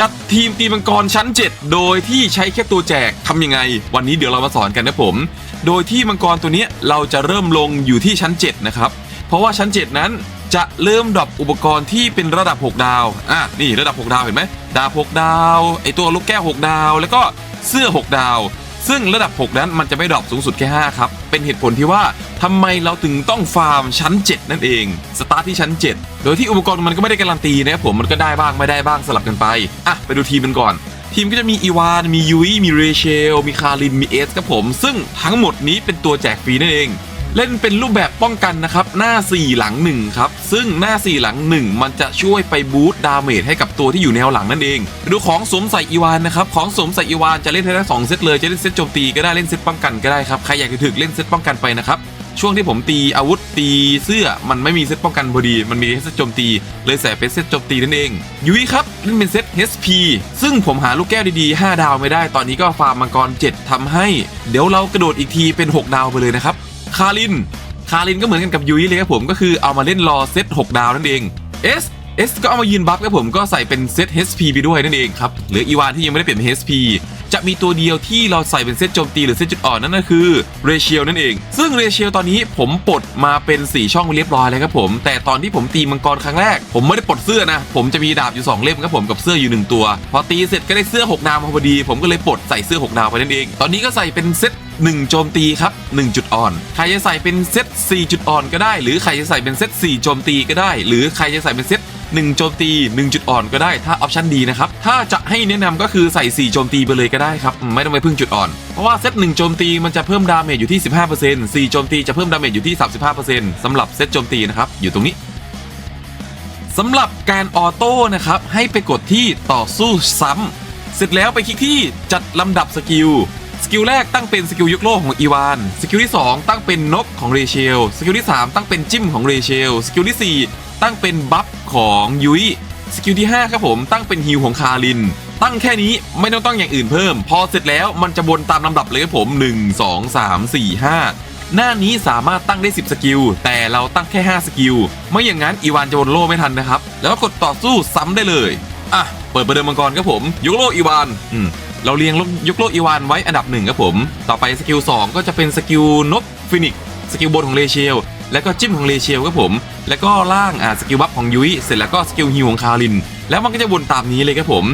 จัดทีมตีมังกรชั้น 7 โดยที่ใช้แค่ตัวแจกทำยังไง วันนี้เดี๋ยวเรามาสอนกันนะผม โดยที่มังกรตัวนี้เราจะเริ่มลงอยู่ที่ชั้น 7 นะครับ เพราะว่าชั้น 7 นั้นจะเริ่มดรอปอุปกรณ์ที่เป็นระดับ 6 ดาว อะ นี่ระดับ 6 ดาวเห็นไหมดาบ6ดาว ไอตัวลูกแก้ว 6 ดาว แล้วก็เสื้อ 6 ดาว ซึ่งระดับ 6 นั้นมันจะไม่ดรอปสูงสุดแค่ 5 ครับ เป็นเหตุผลที่ว่าทำไมเราถึงต้องฟาร์มชั้น 7 นั่นเอง สตาร์ทที่ชั้น 7 โดยที่อุปกรณ์มันก็ไม่ได้การันตีนะครับผมมันก็ได้บ้างไม่ได้บ้างสลับกันไป อะ ไปดูทีมกันก่อน ทีมก็จะมีอีวาน มียุ้ยมีเรเชล มีคาริน มีเอสครับผม ซึ่งทั้งหมดนี้เป็นตัวแจกฟรีนั่นเอง เล่นเป็นรูปแบบป้องกันนะครับ หน้า 4 หลัง 1 ครับ ซึ่งหน้า 4 หลัง 1 มันจะช่วยไปบูตดาเมจให้กับตัวที่อยู่แนวหลังนั่นเอง ดูของสวมใส่อีวานนะครับ ของสวมใส่อีวานจะเล่นได้ทั้งสองเซตเลย จะเล่นเซตโจมตีก็ได้เล่นเซตป้องกันก็ได้ครับ ใครอยากจะถึกเล่นเซตป้องกันไปนะครับ ช่วงที่ผมตีอาวุธตีเสื้อมันไม่มีเซตป้องกันพอดี มันมีเซตโจมตี เลยใส่เป็นเซตโจมตีนั่นเองยุ้ยครับเล่นเป็นเซต HP ซึ่งผมหาลูกแก้วดีๆ5ดาวไม่ได้ ตอนนี้ก็ฟาร์มมังกร 7ทำให้ เดี๋ยวเรากระโดดอีกทีเป็น 6 ดาวไปเลยนะครับ คาริน คารินก็เหมือนกันกับยุ้ยเลยครับผมก็คือเอามาเล่นรอเซต6ดาวนั่นเองเอสเอสก็เอามายืนบัฟครับผมก็ใส่เป็นเซต HP ไปด้วยนั่นเองครับเหลืออีวานที่ยังไม่ได้เปลี่ยนเป็น HP จะมีตัวเดียวที่เราใส่เป็นเซตโจมตีหรือเซตจุดอ่อนนั่นก็คือเรเชียลนั่นเอง ซึ่งเรเชียลตอนนี้ผมปลดมาเป็น 4 ช่องเรียบร้อยแล้วครับผม แต่ตอนที่ผมตีมังกรครั้งแรก ผมไม่ได้ปลดเสื้อนะ ผมจะมีดาบอยู่ 2 เล่มครับผมกับเสื้ออยู่ 1 ตัว พอตีเสร็จก็ได้เสื้อ 6 ดาวมาพอดี ผมก็เลยปลดใส่เสื้อ 6 ดาวไปนั่นเอง ตอนนี้ก็ใส่เป็นเซต1 โจมตีครับ1จุดอ่อน ใครจะใส่เป็นเซต4จุดอ่อนก็ได้ หรือใครจะใส่เป็นเซต4โจมตีก็ได้ หรือใครจะใส่เป็นเซต 1 โจมตี 1 จุดอ่อนก็ได้ถ้าออปชันดีนะครับ ถ้าจะให้แนะนำก็คือใส่ 4 โจมตีไปเลยก็ได้ครับ ไม่ต้องไปพึ่งจุดอ่อน เพราะว่าเซต1โจมตีมันจะเพิ่มดาเมจอยู่ที่ 15% 4 โจมตีจะเพิ่มดาเมจอยู่ที่ 35%สำหรับเซตโจมตีนะครับอยู่ตรงนี้สำหรับการออโต้นะครับ ให้ไปกดที่ต่อสู้ซ้ำเสร็จแล้วไปคลิกที่จัดลำดับสกิลสกิลแรกตั้งเป็นสกิลยกโลกของอีวานสกิลที่ 2 ตั้งเป็นนกของเรเชลสกิลที่ 3 ตั้งเป็นจิ้มของเรเชลสกิลที่ 4 ตั้งเป็นบัฟ ของยุ้ยสกิลที่ 5 ครับผมตั้งเป็นฮิวของคาริน ตั้งแค่นี้ไม่ต้องตั้งอย่างอื่นเพิ่ม พอเสร็จแล้วมันจะวนตามลำดับเลยครับผม 1 2 3 4 5 หน้านี้สามารถตั้งได้ 10 สกิล แต่เราตั้งแค่ 5 สกิล ไม่อย่างนั้นอีวานจะวนโล่ไม่ทันนะครับ แล้วกดต่อสู้ซ้ำได้เลย อะ เปิดประเดิมมังกรครับผมยกโล่อีวานอืมเราเรียงยกโล่อีวานไว้อันดับหนึ่งครับผม ต่อไปสกิล2ก็จะเป็นสกิลนกฟินิกสกิลบนของเลเชล แล้วก็จิ้มของเลเชลครับผม แล้วก็ล่างอ่าสกิลบัฟของยุ้ยเสร็จแล้วก็สกิลฮิวของคาริน แล้วมันก็จะวนตามนี้เลยครับผม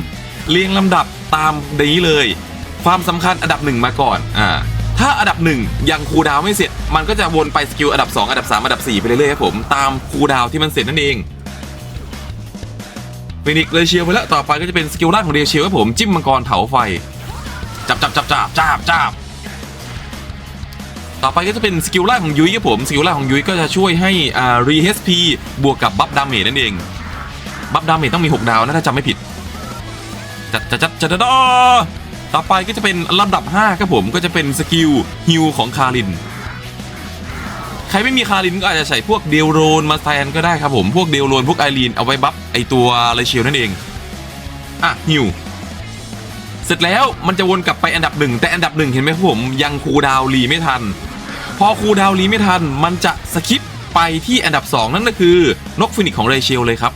เรียงลำดับตามนี้เลย ความสำคัญอันดับหนึ่งมาก่อนอ่าถ้าอันดับหนึ่งยังคูดาวไม่เสร็จ มันก็จะวนไปสกิลอันดับ 2 อันดับ 3 อันดับ 4 ไปเรื่อยๆครับผม ตามคูดาวที่มันเสร็จนั่นเองฟินิกเลเชียไปแล้ว ต่อไปก็จะเป็นสกิลล่างของเดเชียครับผม จิ้มมังกรเถาไฟ จับจับจับจับจับจับ ต่อไปก็จะเป็นสกิลล่าของยุ้ยครับผมสกิลล่าของยุ้ยก็จะช่วยให้อ่ารีเฮสพีบวกกับบัฟดาเมจนั่นเองบัฟดาเมจต้องมี 6 ดาวนะถ้าจำไม่ผิดจัดจัดจัดจัดจัดอ่าต่อไปก็จะเป็นลำดับ5ครับผมก็จะเป็นสกิลฮิวของคาริน ใครไม่มีคารินก็อาจจะใส่พวกเดลโรนมาแทนก็ได้ครับผมพวกเดลโรนพวกไอรีนเอาไว้บัฟไอตัวเลเชียลนั่นเองอะฮิวเสร็จแล้วมันจะวนกลับไปอันดับหนึ่งแต่อันดับหนึ่งเห็นไหมครับผมยังคูดาวรีไม่ทัน พอครูดาวน์รีไม่ทัน มันจะสคิปไปที่อันดับ 2 นั่นก็คือนกฟินิกของเรเชลเลยครับ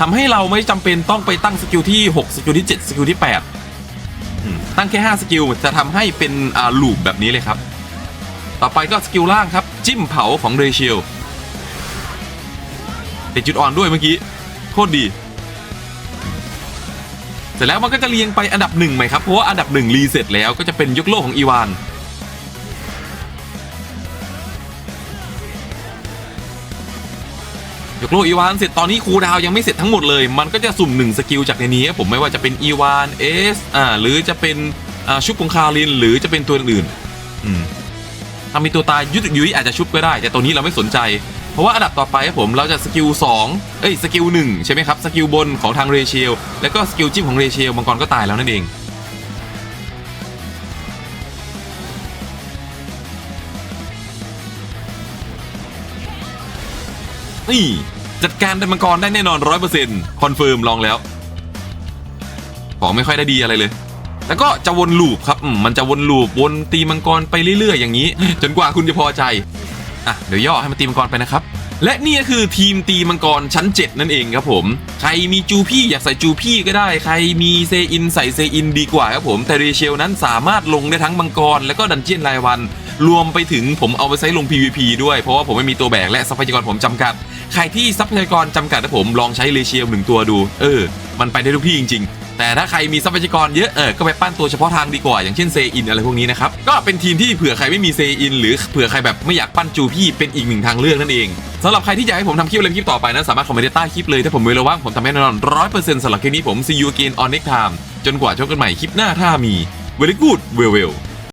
ทำให้เราไม่จำเป็นต้องไปตั้งสกิลที่ 6 สกิลที่ 7 สกิลที่ 8 ตั้งแค่ 5 สกิลจะทำให้เป็นลูปแบบนี้เลยครับ ต่อไปก็สกิลล่างครับ จิ้มเผาของเรเชลติดจุดอ่อนด้วยเมื่อกี้ โคตรดี เสร็จแล้วมันก็จะเรียงไปอันดับหนึ่งใหมครับ เพราะว่าอันดับหนึ่งรีเสร็จแล้วก็จะเป็นยกโลกของอีวาน ยกโลกอีวานเสร็จตอนนี้ครูดาวยังไม่เสร็จทั้งหมดเลย มันก็จะสุ่มหนึ่งสกิลจากในนี้ผมไม่ว่าจะเป็นอีวานเอสอ่าหรือจะเป็นอ่าชุบของคารินหรือจะเป็นตัวอื่นอืมถ้ามีตัวตายยุดยุยอาจจะชุบก็ได้ แต่ตัวนี้เราไม่สนใจ เพราะว่าอันดับต่อไปครับผมเราจะสกิล2เอ้ยสกิล1ใช่ไหมครับสกิลบนของทางเรเชลแล้วก็สกิลจิ้มของเรเชลมังกรก็ตายแล้วนั่นเอง นี่ จัดการได้มังกรได้แน่นอนร้อยเปอร์เซ็นต์คอนเฟิร์มลองแล้ว ของไม่ค่อยได้ดีอะไรเลย แล้วก็จะวนลูปครับมมันจะวนลูปวนตีมังกรไปเรื่อยๆ อย่างนี้ จนกว่าคุณจะพอใจอะเดี๋ยวย่อให้มันตีมังกรไปนะครับและนี่ก็คือทีมตีมังกรชั้น 7 นั่นเองครับผม ใครมีจูพี่อยากใส่จูพี่ก็ได้ ใครมีเซอินใส่เซอินดีกว่าครับผม แต่เรเชลนั้นสามารถลงได้ทั้งมังกร และก็ดันเจียนรายวัน รวมไปถึงผมเอาไปใช้ลง PVP ด้วย เพราะว่าผมไม่มีตัวแบกและทรัพยากรผมจำกัด ใครที่ทรัพยากรจำกัดนะผมลองใช้เรเชียลหนึ่งตัวดู เออ มันไปได้ทุกที่จริง ๆ แต่ถ้าใครมีทรัพยากรเยอะเออก็ไปปั้นตัวเฉพาะทางดีกว่าอย่างเช่นเซอินอะไรพวกนี้นะครับ ก็เป็นทีมที่เผื่อใครไม่มีเซอิน หรือเผื่อใครแบบไม่อยากปั้นจูพี่เป็นอีกหนึ่งทางเลือกนั่นเองสำหรับใครที่อยากให้ผมทำคลิปอะไรคลิปต่อไปนั้นสามารถคอมเมนต์ใต้คลิปเลยถ้าผมมีเวลาว่างผมทำให้แน่นอนร้อยเปอร์เซ็นต์สำหรับคลิปนี้ผม see you again on next time จนกว่าเจอกันใหม่คลิปหน้าถ้ามี very good well well